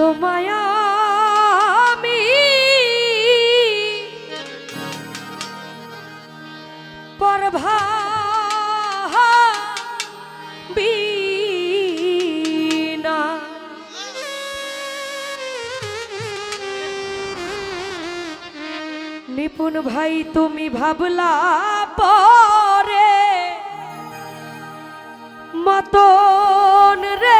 তোমায় আমি। পরভা নিপুণ ভাই তুমি ভাবলা পরে মতন রে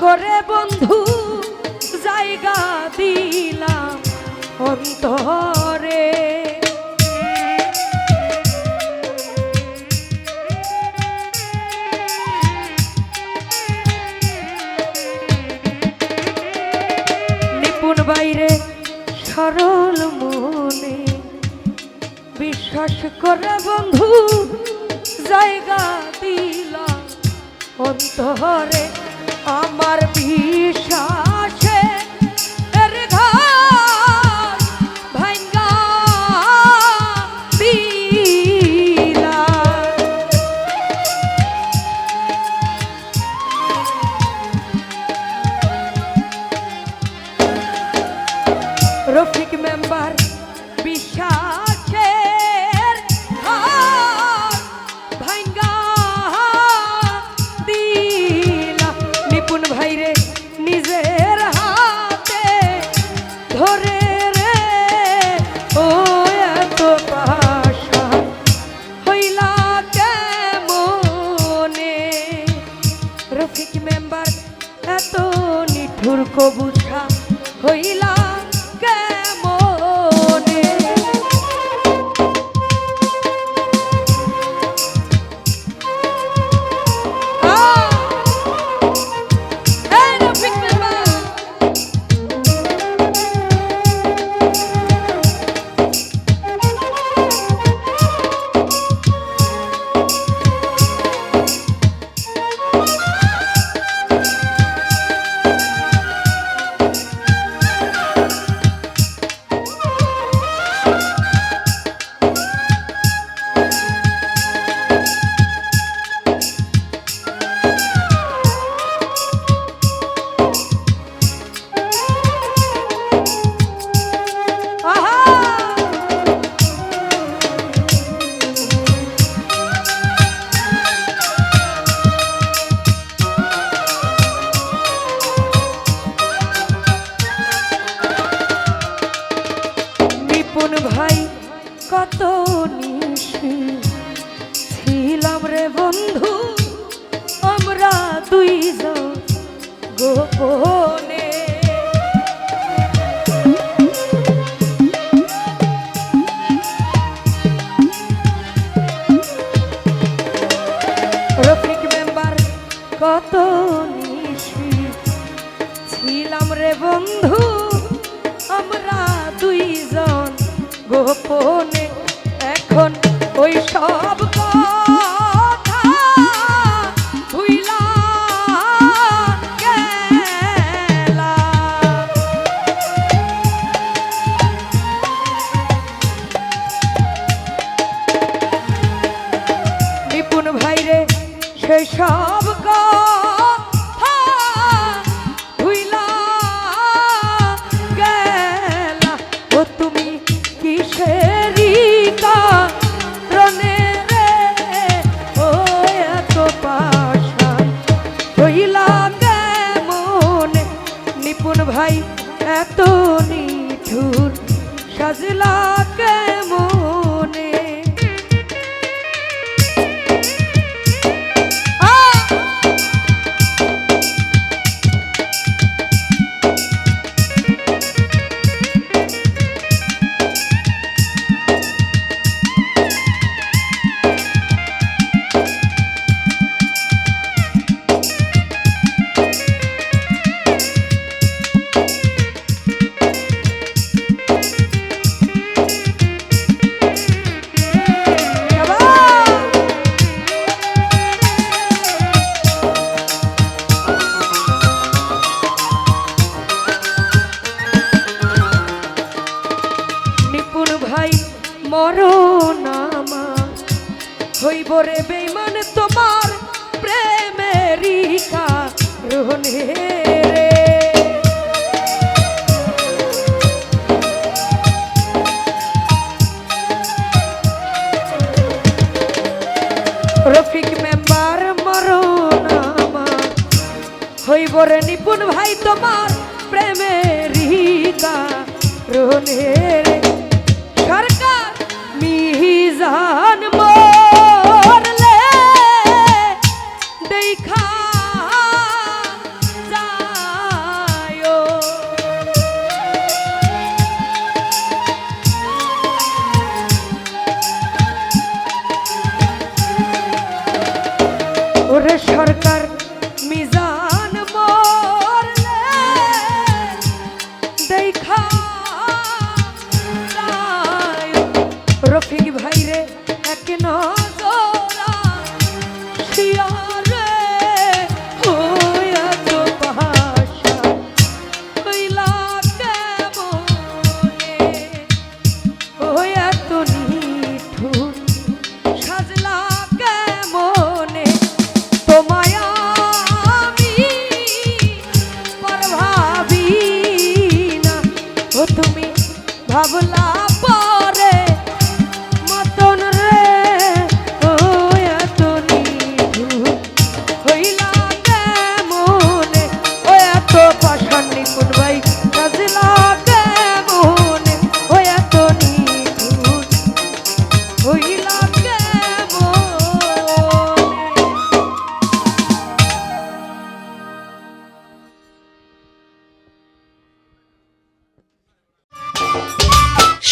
করে বন্ধু, জায়গা দিলাম অন্তরে। নিপুণ বাইরে, সরল মনে বিশ্বাস করে বন্ধু, জায়গা দিলাম অন্তরে। আমার বিশ্বাসে নিঠুর বুঝা হইলা বন্ধু আমরা দুই গোপনে। রফিক মেম্বার কত নিশি ছিলাম রে বন্ধু আমরা দুইজন গোপনে। ভাই এত নিঠুর সাজলা কেমনে হইব রে বেইমান তোমার প্রেমেরিকা রোহনে রফিক মেম্বার মরনামা হইব রে নিপুণ ভাই তোমার প্রেমেরিকা রোহনে রে। দেখা তুমি ভাবলা